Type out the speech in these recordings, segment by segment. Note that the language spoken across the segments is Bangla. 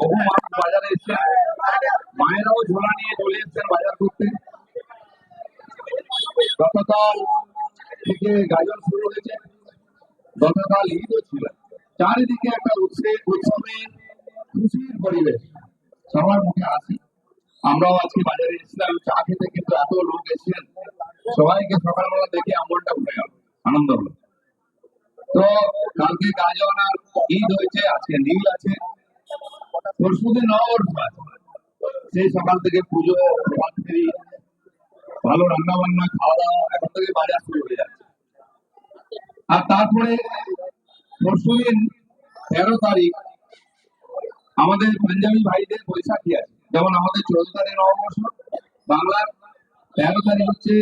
বহু মানুষ বাজারে এসছেন মায়েরাও ঝোলা নিয়ে চলে এসছেন বাজার করতে। গতকাল থেকে গাজন শুরু হয়েছে। গতকাল ছিল। চারিদিকে একটা উৎসবে উৎসবে খুশির পরিবেশ। সবার মুখে হাসি। আমরাও আজকে বাজারে এসেছিলাম। চা খেতে কিন্তু এত লোক এসেছেন। সবাইকে সকালবেলা দেখে আমলটা উঠে গেল আনন্দ হলো। তো কালকে গাজন আর ঈদ হয়েছে, আজকে নীল আছে। নববর্ষ আছে। সেই সকাল থেকে পুজো প্রভাত ফেরি ভালো রান্না বান্না খাওয়া দাওয়া এখন থেকে বাজার শুরু হয়ে যাচ্ছে। আর তারপরে পরশুদিন তেরো তারিখ আমাদের পাঞ্জাবি ভাইদের বৈশাখী আছে। যেমন আমাদের চৌদ্দ তারিখ নববর্ষ, বাংলার তেরো তারিখ হচ্ছে,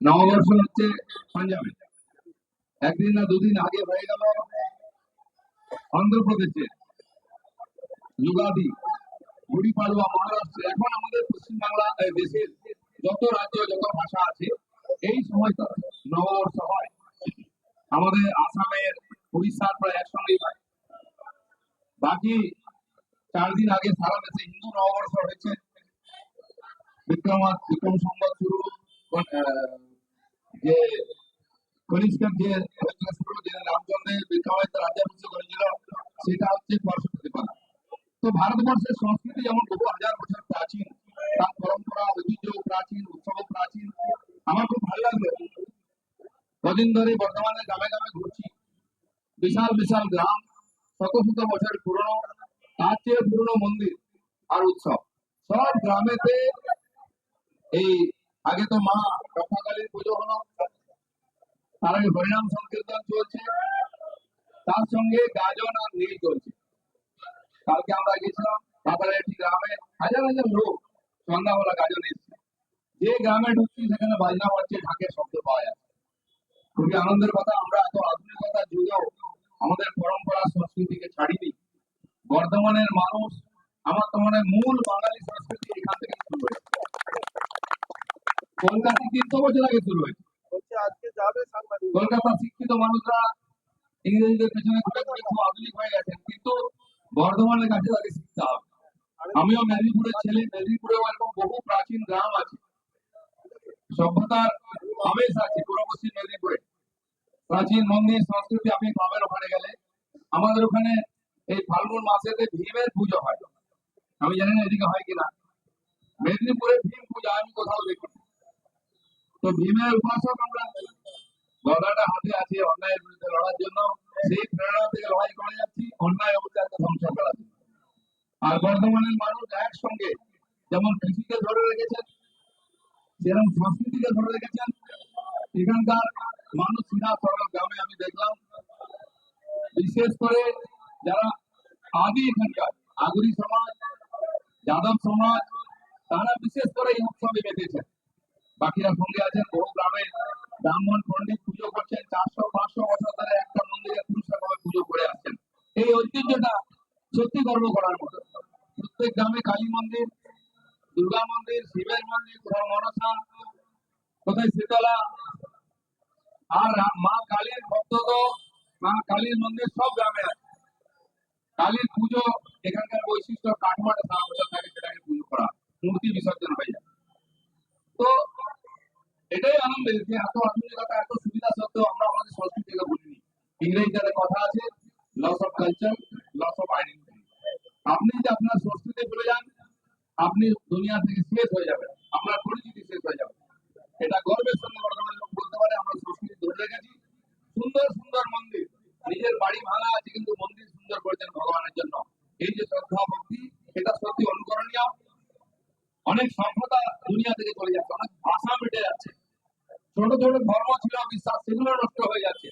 নববর্ষ হচ্ছে পাঞ্জাবি। একদিন না দুদিন আগে হয়ে গেল অন্ধ্রপ্রদেশে যুগাদি গুড়ি পাড়ুয়া মহারাষ্ট্র। এখন আমাদের পশ্চিমবাংলা দেশের যত রাজ্য যত ভাষা আছে এই সময়টা নববর্ষ হয়। আমাদের আসামের উড়িষ্যার প্রায় একসঙ্গেই হয়। বাকি চার দিন আগে সারা দেশে হিন্দু নববর্ষ হয়েছে। বিক্রমা বিক্রম সম্বত শুরু আহ, বিশাল বিশাল গ্রাম, শত শত বছর পুরনো, তার চেয়ে পুরনো মন্দির আর উৎসব। সব গ্রামেতে এই আগে তো মা রক্ষাকালীর পুজো হলো তার আগে হরিনাম সংকীর্তন চলছে। তার সঙ্গে গাজন আর নীল চলছে। কালকে আমরা গেছিলাম একটি গ্রামে। হাজার হাজার লোক সন্ধ্যাবেলা গাজন এসছে। যে গ্রামে ঢুকছি, সেখানে বাজনা বাজছে, ঢাকের শব্দ পাওয়া যাচ্ছে। খুবই আনন্দের কথা, আমরা এত আধুনিকতার যুগেও আমাদের পরম্পরা সংস্কৃতিকে ছাড়িনি। বর্ধমানের মানুষ, আমার তো মনে মূল বাঙালি সংস্কৃতি এখান থেকে শুরু হয়েছে। কলকাতা তিনশো বছর আগে শুরু হয়েছে। শিক্ষিত মানুষরা ইংরেজদের পেছনে ঘুরে ঘুরে খুব আধুনিক হয়ে গেছেন কিন্তু বর্ধমানের কাছে শিখতে হবে। আমিও মেদিনীপুরের ছেলে মেদিনীপুরেও এরকম বহু প্রাচীন গ্রাম আছে। সভ্যতার আবেশ আছে মেদিনীপুরে। প্রাচীন মন্দির সংস্কৃতি আপনি পাবেন ওখানে গেলে। আমাদের ওখানে এই ফাল্গুন মাসেতে ভীমের পুজো হয়। আমি জানি না এদিকে হয় কিনা। মেদিনীপুরে ভীম পূজা আমি কোথাও দেখিনি। তো ভীমের উপাসক আমরা গদাটা হাতে আছে অন্যায়ের বিরুদ্ধে লড়ার জন্য। সেই প্রেরণা থেকে লড়াই করে যাচ্ছি, অন্যায় অবিচারকে ধ্বংস করার আর বর্ধমানের মানুষ একসঙ্গে যেমন কৃষিকে ধরে রেখেছেন যেরকম সংস্কৃতিকে ধরে রেখেছেন। এখানকার মানুষ সিধা সরল গ্রামে আমি দেখলাম। বিশেষ করে যারা আদি এখানকার, আগুরি সমাজ, যাদব সমাজ, তারা বিশেষ করে এই উৎসবে মেতেছেন বাকিরা সঙ্গে আছেন, বহু গ্রামে ব্রাহ্মণ পণ্ডিত পুজো করছেন, চারশো, পাঁচশো বছর ধরে একটা মন্দিরে পুরুষভাবে পুজো করে আসছেন। এই ঐতিহ্যটা সত্যি গর্ব করার মতো। প্রত্যেক গ্রামে কালী মন্দির, দুর্গা মন্দির, শিবের মন্দির, কোথাও মনসা, কোথায় শীতলা, আর মা কালীর ভক্ত তো, মা কালীর মন্দির সব গ্রামে আছে। কালীর পুজো, এখানকার বৈশিষ্ট্য কাঠমাটা সারা বছর থাকে সেটাকে পুজো করা, মূর্তি বিসর্জন হয়ে যায়। তো এটাই আনন্দের যে এত আধুনিকতা, এত সুবিধা সত্ত্বেও আমরা আমাদের সংস্কৃতিকে ভুলিনি। ইংরেজিতে কথা আছে loss of culture loss of identity আপনি যদি আপনার সংস্কৃতি ভুলে যান, আপনি দুনিয়া থেকে শেষ হয়ে যাবেন। আপনার পরিচিতি শেষ হয়ে যাবে। এটা গর্বের সঙ্গে বর্তমানে লোক বলতে পারে, আমরা সংস্কৃতি ধরে রেখেছি। সুন্দর সুন্দর মন্দির। নিজের বাড়ি ভাঙা আছে, কিন্তু মন্দির সুন্দর করেছেন ভগবানের জন্য। এই যে শ্রদ্ধা, ভক্তি, এটা সত্যি অনুকরণীয়। অনেক সভ্যতা দুনিয়া থেকে চলে যাচ্ছে, অনেক ভাষা মিটে যাচ্ছে। ছোট ছোট ধর্ম ছিল, বিশ্বাস সেগুলো নষ্ট হয়ে যাচ্ছে।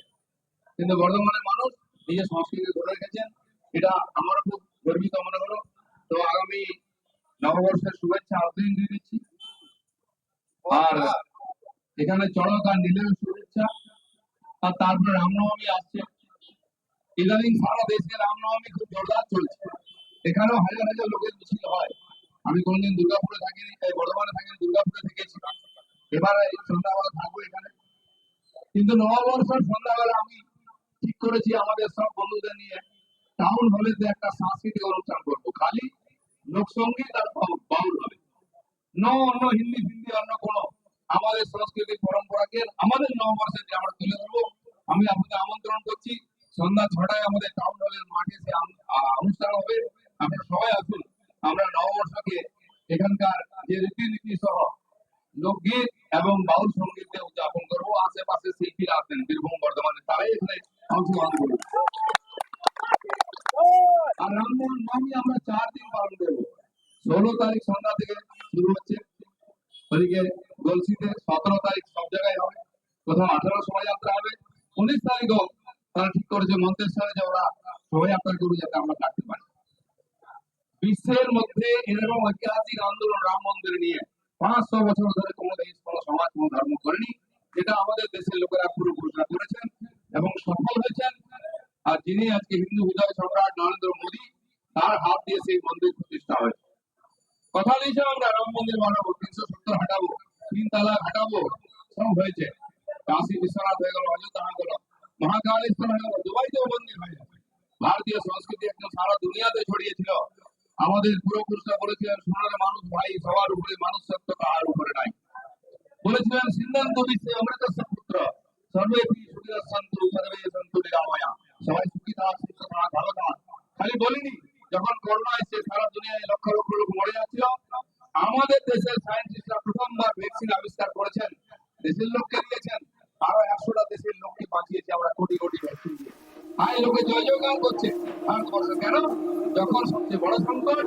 কিন্তু বর্তমানের মানুষ নিজের সংস্কৃতি ধরে রেখেছেন। এটা আমারও খুব গর্বিত মনে হলো। তো আগামী নববর্ষের শুভেচ্ছা অগ্রিম দিয়ে দিচ্ছি। আর এখানে চড়ক আর নীলের শুভেচ্ছা। আর তারপরে রামনবমী আসছে। ইদানিং সারা দেশে রামনবমী খুব জোরদার চলছে। এখানেও হাজার হাজার লোকের মিছিল হয়। আমি কোনোদিন দুর্গাপুরে থাকিনি এই বর্ধমানে থাকিনি, দুর্গাপুরে থেকেছি। এবারে সন্ধ্যাবেলা কিন্তু নববর্ষের সন্ধ্যাবেলা আমি ঠিক করেছি আমাদের সব বন্ধুদের নিয়ে টাউন হলেতে একটা সাংস্কৃতিক অনুষ্ঠান করব। খালি লোকসঙ্গীত আর বাউল- হবে। ন অন্য হিন্দি হিন্দি অন্য কোনো আমাদের সংস্কৃতি পরম্পরাকে আমাদের নববর্ষে যে আমরা তুলে ধরবো, আমি আপনাদের আমন্ত্রণ করছি। সন্ধ্যা ছটায় আমাদের টাউন হলের মাঠে সে অনুষ্ঠান হবে, আপনারা সবাই আসুন। আমরা নববর্ষকে এখানকার যে রীতিনীতি সহ লোকগীত এবং বাউল সঙ্গীতে উদযাপন করব। আশেপাশে শিল্পীরা আছেন, বীরভূম বর্ধমানে তারাই এখানে অংশগ্রহণ আর রামমোহন নবমী আমরা চার দিন পালন করব। ষোলো তারিখ সন্ধ্যা থেকে শুরু হচ্ছে। ওদিকে গলসিতে সতেরো তারিখ সব জায়গায় হবে। প্রথম আঠারো শোভাযাত্রা হবে। উনিশ তারিখও তারা ঠিক করেছে, মন্তেশ্বরে যে ওরা শোভাযাত্রা করবে যাতে আমরা থাকতে পারি। বিশ্বের মধ্যে এরকম ঐতিহাসিক আন্দোলন রাম মন্দির নিয়ে পাঁচশো বছর ধরে কোনো দেশ, কোনো সমাজ, কোনো ধর্ম করেনি, যেটা আমাদের দেশের লোকেরা পূর্বপুরুষরা করেছেন এবং সফল হয়েছেন। আর যিনি আজকে হিন্দু হৃদয় সম্রাট নরেন্দ্র মোদী, তার হাত দিয়ে সেই মন্দির প্রতিষ্ঠা হয়েছে। কথা দিয়েছে আমরা, রাম মন্দির বানাবো, তিনশো সত্তর হাঁটাবো, তিন তালা হাঁটাবো, সব হয়েছে। কাশী বিশ্বনাথ হয়ে গেল, অযোধ্যা হয়ে গেল, মহাকালেশ্বর হয়ে গেল, দুবাইতেও মন্দির হয়ে গেছে ভারতীয় সংস্কৃতি একদম সারা দুনিয়াতে ছড়িয়েছিল আমাদের পূর্বপুরুষরা বলেছিলেন, সোনার মানুষ ভাই, সবার উপরে মানুষ সত্য তাহার উপরে নাই। বলেছিলেন, সিদ্ধান্ত বিশ্বে অমৃত পুত্র সর্বে পি সুখী সন্তু, সর্বে সন্তু নিরাময়া। সবাই সুখী থাক, সুস্থ থাক, ভালো থাক। খালি বলিনি, যখন করোনা এসে সারা দুনিয়ায় লক্ষ লক্ষ লোক মরে যাচ্ছিল। আমাদের দেশের সায়েন্টিস্টরা প্রথমবার ভ্যাকসিন আবিষ্কার করেছেন। দেশের লোককে দিয়েছেন। আরও একশোটা দেশের লোককে বাঁচিয়েছে আমরা কোটি কোটি ভ্যাকসিন দিয়ে। আর লোকে জয় জয়কার করছে। ভারতবর্ষ কেন? যখন সবচেয়ে বড় সংকট